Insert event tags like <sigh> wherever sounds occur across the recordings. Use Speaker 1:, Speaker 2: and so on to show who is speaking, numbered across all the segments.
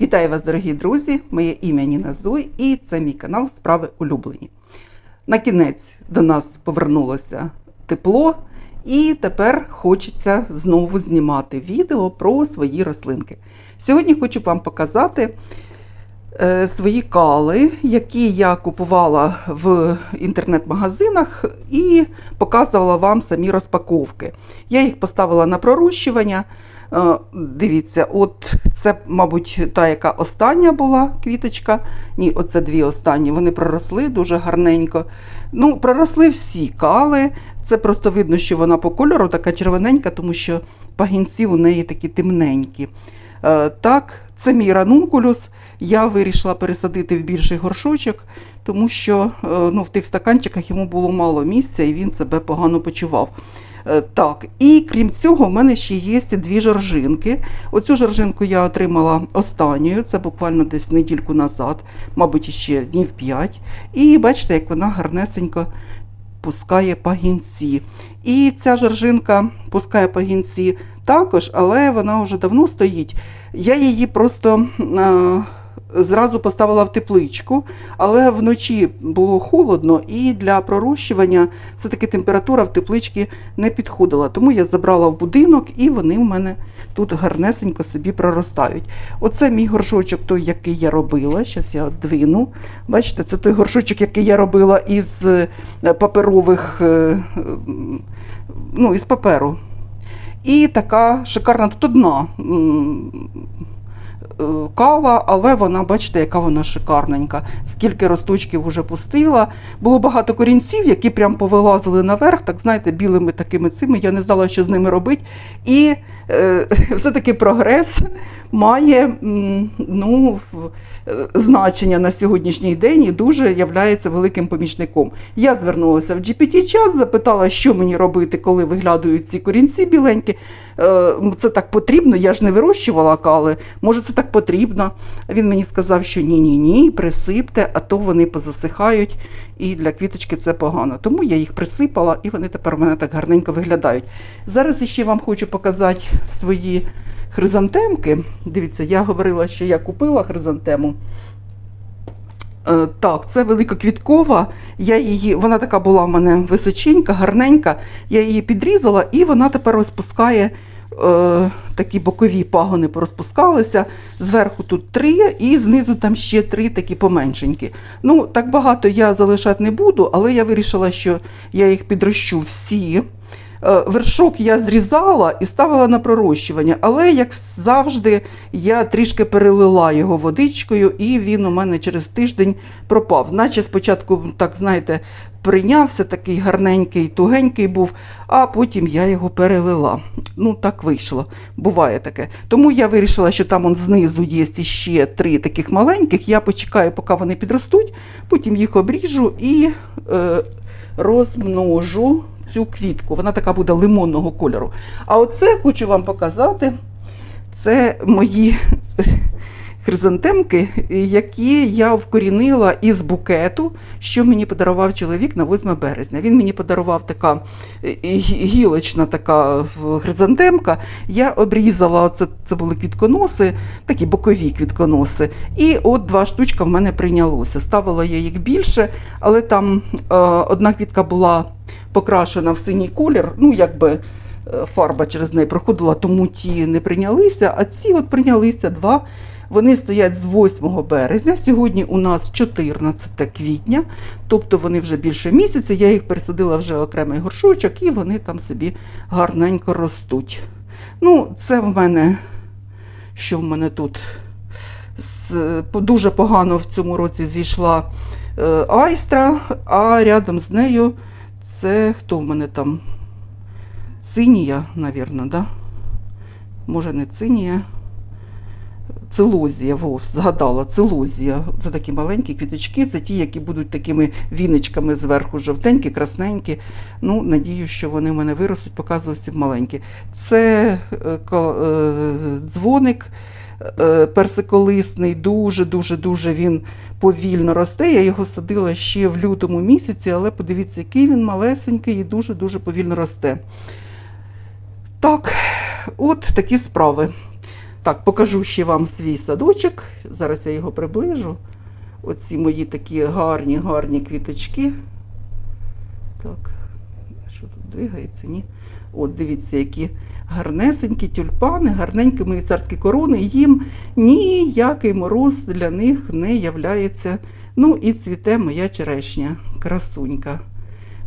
Speaker 1: Вітаю вас, дорогі друзі! Моє ім'я Ніна Зуй і це мій канал Справи улюблені. На кінець до нас повернулося тепло, і тепер хочеться знову знімати відео про свої рослинки. Сьогодні хочу вам показати е, свої кали, які я купувала в інтернет-магазинах і показувала вам самі розпаковки. Я їх поставила на пророщування. Е, Дивіться, от це, мабуть, та, яка остання була квіточка. Ні, оце дві останні. Вони проросли дуже гарненько. Ну, проросли всі кали. Це просто видно, що вона по кольору така червоненька, тому що пагінці у неї такі темненькі. Е, Так, це мій ранункулюс. Я вирішила пересадити в більший горшочок, тому що е, ну, в тих стаканчиках йому було мало місця і він себе погано почував. Е, Так, і крім цього, в мене ще є дві жоржинки. Оцю жоржинку я отримала останньою, це буквально десь недільку назад, мабуть, ще днів 5. І бачите, як вона гарнесенько пускає пагінці. І ця жоржинка пускає пагінці також, але вона вже давно стоїть. Я її просто. Зразу поставила в тепличку, але вночі було холодно, і для пророщування все-таки температура в тепличці не підходила. Тому я забрала в будинок і вони в мене тут гарнесенько собі проростають. Оце мій горшочок, той, який я робила. Зараз я двину. Бачите, це той горшочок, який я робила із е, паперових, е, ну, із паперу. І така шикарна тут одна кава, але вона, бачите, яка вона шикарненька. Скільки росточків вже пустила. Було багато корінців, які прям повилазили наверх, так знаєте, білими такими цими. Я не знала, що з ними робити. І е, <laughs> все-таки прогрес має ну, е, значення на сьогоднішній день і дуже являється великим помічником. Я звернулася в GPT-чат, запитала, що мені робити, коли виглядають ці корінці біленькі. Е, Це так потрібно, я ж не вирощувала кали. Може, це так потрібно. Він мені сказав, що ні-ні ні, присипте, а то вони позасихають, і для квіточки це погано. Тому я їх присипала, і вони тепер у мене так гарненько виглядають. Зараз ще вам хочу показати свої хризантемки. Дивіться, я говорила, що я купила хризантему. Е, Так, це великоквіткова. Я її, вона така була в мене височенька, гарненька. Я її підрізала, і вона тепер розпускає е, такі бокові пагони порозпускалися. Зверху тут три, і знизу там ще три такі поменшенькі. Ну, так багато я залишати не буду, але я вирішила, що я їх підрощу всі. Е, Вершок я зрізала і ставила на пророщування, але, як завжди, я трішки перелила його водичкою, і він у мене через тиждень пропав. Наче спочатку, так знаєте, прийнявся, такий гарненький, тугенький був, а потім я його перелила. Ну, так вийшло. Буває таке. Тому я вирішила, що там он знизу є ще три таких маленьких. Я почекаю, поки вони підростуть, потім їх обріжу і е, розмножу цю квітку. Вона така буде лимонного кольору. А оце хочу вам показати. Це мої хризантемки, які я вкорінила із букету, що мені подарував чоловік на 8 березня. Він мені подарував така е, гілочна така хризантемка. Я обрізала, це, це були квітконоси, такі бокові квітконоси. І от два штучка в мене прийнялося. Ставила я їх більше, але там е, одна квітка була покрашена в синій колір, ну якби е, фарба через неї проходила, тому ті не прийнялися, а ці от прийнялися два. Вони стоять з 8 березня. Сьогодні у нас 14 квітня, тобто вони вже більше місяця. Я їх пересадила вже окремий горшочок і вони там собі гарненько ростуть. Ну, це в мене, що в мене тут дуже погано в цьому році зійшла е, айстра, а рядом з нею це хто в мене там? Цинія, навірно, да? Може, не цинія. Целозія, вов, згадала, целозія. Це такі маленькі квіточки, це ті, які будуть такими віничками зверху, жовтенькі, красненькі. Ну, надію, що вони в мене виростуть, показую всі маленькі. Це е, е, дзвоник е, персиколисний, дуже-дуже дуже він повільно росте. Я його садила ще в лютому місяці, але подивіться, який він малесенький і дуже-дуже повільно росте. Так, от такі справи. Так, покажу ще вам свій садочок. Зараз я його приближу. Оці мої такі гарні, гарні квіточки. Так, що тут двигається? Ні. От, дивіться, які гарнесенькі тюльпани, гарненькі мої царські корони. Їм ніякий мороз для них не являється. Ну і цвіте моя черешня, красунька.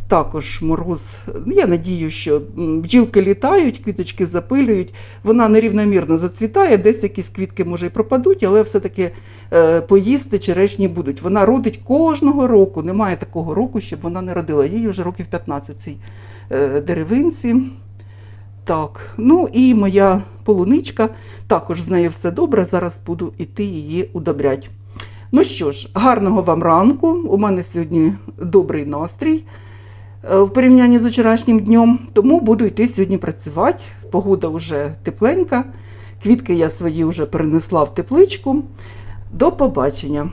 Speaker 1: Також мороз. Я надію, що бджілки літають, квіточки запилюють. Вона нерівномірно зацвітає, десь якісь квітки може і пропадуть, але все-таки е, поїсти черешні будуть. Вона родить кожного року. Немає такого року, щоб вона не родила. Їй вже років 15 цій е, деревинці. Так, ну і моя полуничка, також з нею все добре. Зараз буду іти її удобрять. Ну що ж, гарного вам ранку. У мене сьогодні добрий настрій в порівнянні з вчорашнім днем, тому буду йти сьогодні працювати. Погода вже тепленька. Квітки я свої вже перенесла в тепличку. До побачення!